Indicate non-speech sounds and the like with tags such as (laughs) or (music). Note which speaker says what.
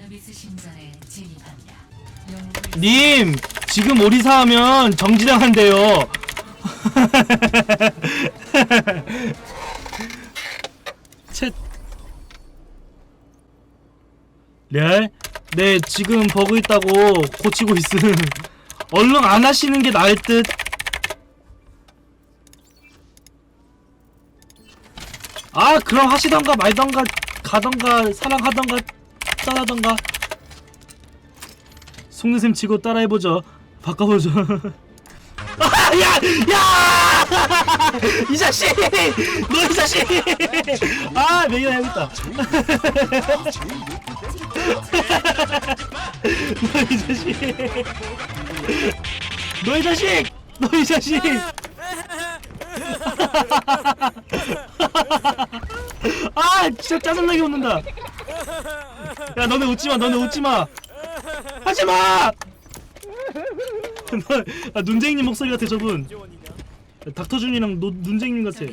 Speaker 1: 결승전에 진입합니다. 영웅을
Speaker 2: 님 지금 오리사 하면 정지당한대요 (laughs) 챗 레알? 네 지금 버그 있다고 고치고 있음 (laughs) 얼른 안 하시는 게 나을 듯 아, 그럼 하시던가 말던가 가던가 사랑하던가 짠하던가 속는 셈 치고 따라해보죠 바꿔보죠 아, (laughs) 야! 야! (laughs) 이 자식! 너 이 자식! (laughs) 아, 매겨 해야겠다. 너 이 자식! 너 이 자식! 너 이 자식! 아, 진짜 짜증나게 웃는다. 야, 너네 웃지 마, 너네 웃지 마. 하지 마! 너, 아, 눈쟁이님 목소리 같아, 저분. 닥터준이랑 노, 눈쟁이님 같아.